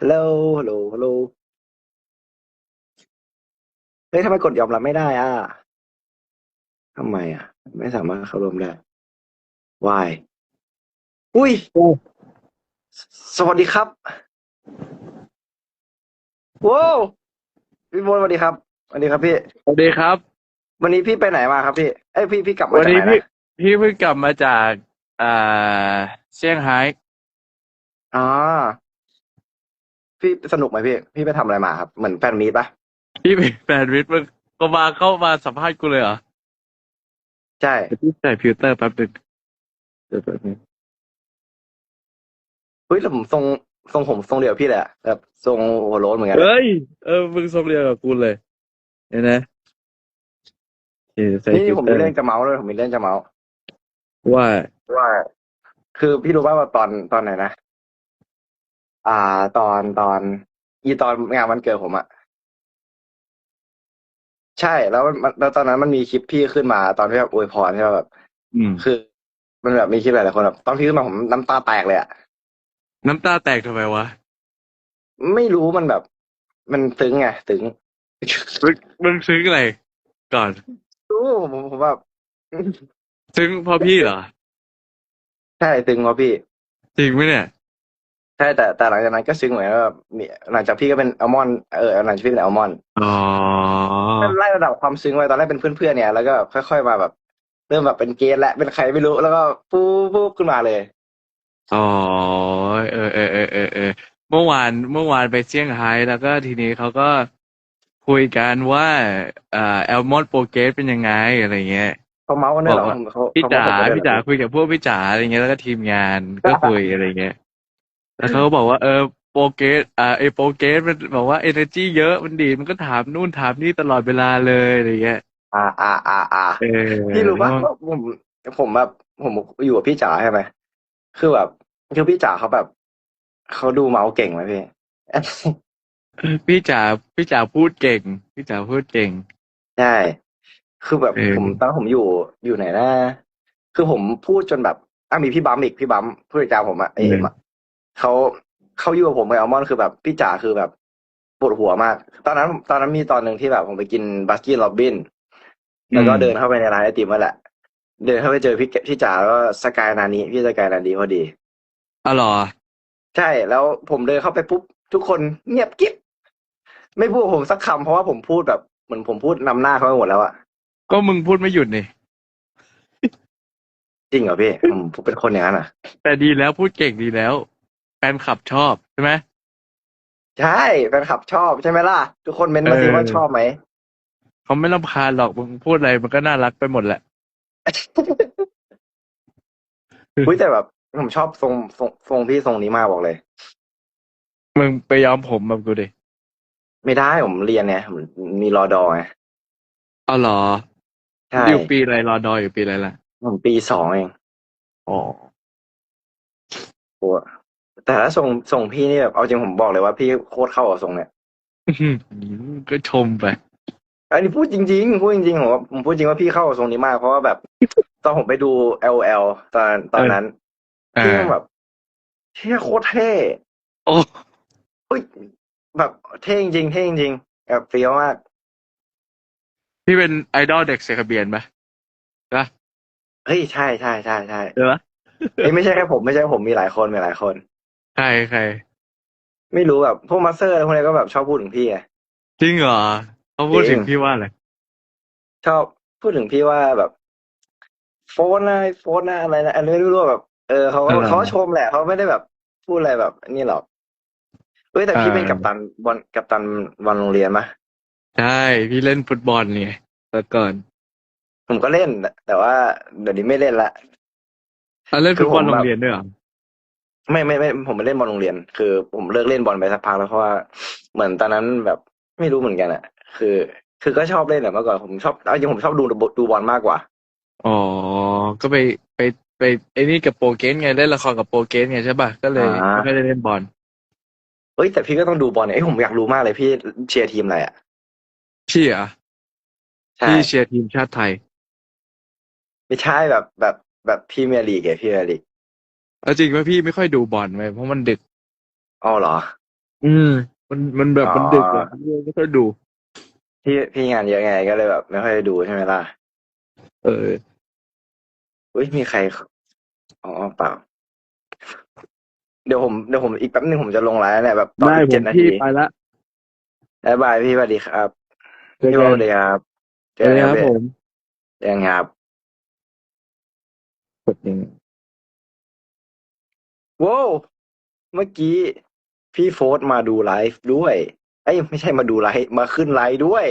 ฮัลโหล ฮัลโหล ฮัลโหล เฮ้ยทำไมกดยอมรับไม่ได้อะทำไมอะ ไม่สามารถเข้าร่วมได้ why อุ้ยสสวัสดีครับว้าวพี่โบนสวัสดีครับสวัสดีครับพี่ สวัสดีครับ วันนี้พี่ไปไหนมาครับพี่ เอ้ยพี่พี่กลับมาวันจากนี้ไหนพี่นะพี่เพิ่งกลับมาจากอ่าเซี่ยงไฮ้อ๋อ พี่สนุกไหมพี่ พี่ไปทำอะไรมาครับเหมือนแฟนมีตปะพี่เป็นแฟนวิทย์มึงก็มาเข้ามาสัมภาษณ์กูเลยเหรอใช่ เดี๋ยวพี่ใส่ฟิลเตอร์แป๊บนึงเดี๋ยวแป๊บนึงเฮ้ยแล้วผมทรงทรงผมทรงเดียวพี่เลยอะแบบทรงหัวโล้นเหมือนกันเฮ้ย เออมึงทรงเดียวกับกูเลยเห็นไหมโอเคใส่นี่ฟิลผมเตอมีร์เรื่องจะเมาส์เลยผมมีเรื่องจะเมาส์ว่าว่า คือพี่รู้ป่าว่าตอนตอนไหนนะ อ่า ตอนตอน อีตอนงานวันเกิดผมอะใช่ แล้วมันมันแล้วตอนนั้นมันมีคลิปพี่ขึ้นมา ตอนที่แบบอวยพรใช่ป่ะแบบ อืม คือ มันแบบมีคลิปหลายๆคนแบบตอนพี่ขึ้นมาผมน้ำตาแตกเลยอะน้ำตาแตกทำไมวะไม่รู้มันแบบ มันซึ้งไงซึ้งมึงมึงซึ้งอะไรก่อน รู้ผมผมแบบซึ้งเพราะพี่เหรอ ใช่ซึ้งเพราะพี่ จริงไหมเนี่ย ใช่แต่แต่หลังจากนั้นก็ซึ้งเหมือนว่ามีหลังจากพี่ก็เป็นอัลมอนด์เออหลังจากพี่เป็นอัลมอนด์อ๋อไล่ระดับความซึ้งไว้ตอนแรกเป็นเพื่อนๆเนี่ยแล้วก็ค่อย ๆมาแบบ เริ่มแบบเป็นเกย์และเป็นใครไม่รู้ แล้วก็ปุ๊บปุ๊บขึ้นมาเลยอ๋อเออเออเออเออเออเมื่อวานเมื่อวานไปเซี่ยงไฮ้แล้วก็ทีนี้เขาก็คุยกันว่าอ่าแอลมอนโปรเกสเป็นยังไงอะไรเงี้ยเขาเมาส์กันด้วยเหรอบอกว่าเขาพี่เขจ๋าเมส์ผมด้วยเหรอพี่จ๋าคุยกับพวกพี่จ๋าอะไรเงี้ยแล้วก็ทีมงานก็คุยอะไรเงี้ย แล้วเขาก็บอกว่าเออโปรเกสอ่าไอโปรเกสมันบอกว่าเอเนอร์จีเยอะมันดีมันก็ถามนู่นถามนี่ตลอดเวลาเลยอะไรเงี้ยอ่าอ่าอ่าอ่าเออพี่รู้ป่ะแล้วว่าผมผมแบบผมอยู่กับพี่จ๋าใช่ไหมคือแบบคือพี่จ๋าเขาแบบเขาดูเมาส์เก่งไหมพี่พี่จ๋าพี่จ๋าพูดเก่ง พี่จ๋าพูดเก่งใช่คือแบบเออผมตอนผมอยู่อยู่ไหนนะ คือผมพูดจนแบบอะมีพี่บัมอีกพี่บัมผู้จัดการผมอะเอมอะ เขาเขาอยู่กับผมกับอัลมอนด์คือแบบพี่จ๋าคือแบบปวดหัวมาก ตอนนั้น ตอนนั้นมีตอนหนึ่งที่แบบผมไปกินบัสกี้ล็อบบินแล้วก็เดินเข้าไปในร้านไอติมนั่นแหละ เดินเข้าไปเจอพี่พี่จ๋าแล้วก็สกายนานีพี่สกายนานีพอดีอ๋อเหรอ ใช่แล้วผมเดินเข้าไปปุ๊บทุกคนเงียบกิ๊บไม่พูดกับผมสักคำเพราะว่าผมพูดแบบเหมือนผมพูดนำหน้าเขาไปหมดแล้วอะก็มึงพูดไม่หยุดนี่จริงเหรอพี่ผมผมเป็นคนอย่างนั้นอะแต่ดีแล้วพูดเก่งดีแล้ว แฟนคลับชอบใช่ไหม ใช่แฟนคลับชอบใช่ไหมล่ะ ทุกคนเม้นต์มาสิเออ ว่าชอบไหม เขาไม่รำคาญหรอกมึงพูดอะไรมันก็น่ารักไปหมดแหละ อุ้ยแต่แบบผมชอบทรงทรงทรงพี่ทรงนี้มากบอกเลย มึงไปย้อมผมแบบกูดิไม่ได้ผมเรียนเนี่ยผมมีรอดอไงอ๋อเหรอใช่อยู่ปีอะไรรอดอยอยู่ปีอะไรล่ะผมปีสองเองอ๋อ โอ้ แต่ถ้าทรงทรงพี่นี่แบบเอาจริงผมบอกเลยว่าพี่โคตรเข้ากับทรงเนี่ยก็ชมไป อันนี้พูดจริงๆพูดจริงๆผมว่าผมพูดจริงว่าพี่เข้ากับทรงนี้มากเพราะว่าแบบ ตอนผมไปดู L L ตอนตอนนั้นอ่าพี่แบบเท่โคตรเท่โอ้เฮ้ยแบบเท่จริงๆเท่จริงๆแบบเฟี้ยวมากพี่เป็นไอดอลเด็กเซคาเบียนปะปะเฮ้ยใช่ใช่ใช่ใช่เดี๋ยวปะเอ้ยไม่ใช่แค่ผมไม่ใช่ผมมีหลายคนมีหลายคน ใครใคร ไม่รู้แบบพวกมาสเตอร์อะไรพวกนี้ก็แบบชอบพูดถึงพี่ไงจริงเหรอเขาพูดจริถึงงพี่ว่าอะไรชอบพูดถึงพี่ว่าแบบ โฟนนะโฟนนะอะไรนะอันนี้ไม่รู้ว่าแบบเออเขาก็อะไรเขาก็ชมแหละเขาไม่ได้แบบพูดอะไรแบบนี่หรอกเฮ้ยแต่พี่อ่าเป็นกัปตันบอลกัปตันบอลโรงเรียนมะใช่พี่เล่นฟุตบอลเนี่ยแต่ก่อน ผมก็เล่นแต่ว่าเดี๋ยวนี้ไม่เล่นละอะเล่นคืฟุอตบอลผมโรแบบงเรียนด้วยเหรอ ไม่ไม่ไม่ผมไม่เล่นบอลโรงเรียน คือผมเลิกเล่นบอลไปสักพักแล้วเพราะว่าเหมือนตอนนั้นแบบไม่รู้เหมือนกันอะคือ คือก็ชอบเล่นแต่เมื่อก่อนผมชอบเอาจริงผมชอบดูดูบอลมากกว่าอ๋อก็ไปไปไปไอ้นี่กับโปรเกสไงเล่นละครกับโปรเกสไงใช่ป่ะก็เลยอ่าไม่ได้เล่นบอลเอ้ยแต่พี่ก็ต้องดูบอลเนี่ยเอ้ยผมอยากรู้มากเลยพี่เชียร์ทีมอะไรอะพี่เหรอะใช่พี่เชียร์ทีมชาติไทย ไม่ใช่แบบแบบแบบพรีเมียร์ลีกไงพรีเมียร์ลีก แล้วจริงว่าพี่ไม่ค่อยดูบอลไว้ยเพราะมันดึก อ๋อเหรอ อืม มันมันแบบอ๋อมันดึกอะไม่ค่อยดู พี่พี่งานเยอะไงก็เลยแบบ ไม่ค่อยได้ดูใช่ไหมล่ะ เอออุ้ยมีใคร อ๋อเปล่า เดี๋ยวผมเดี๋ยวผมอีกแป๊บนึงผมจะลงไลน์แล้วเนี่ยแบบตอนได้ผเจ็ดมนาพี่ทีไปละบ๊ายบายพี่สวัสดีครับเจอพี่กัสนวัสดีครับเจเจออกันกันคครัรับบผมเจอกันครั ว้าวเมื่อกี้พี่โฟร์มาดูไลฟ์ด้วย เอ้ยไม่ใช่มาดูไลฟ์มาขึ้นไลฟ์ด้วย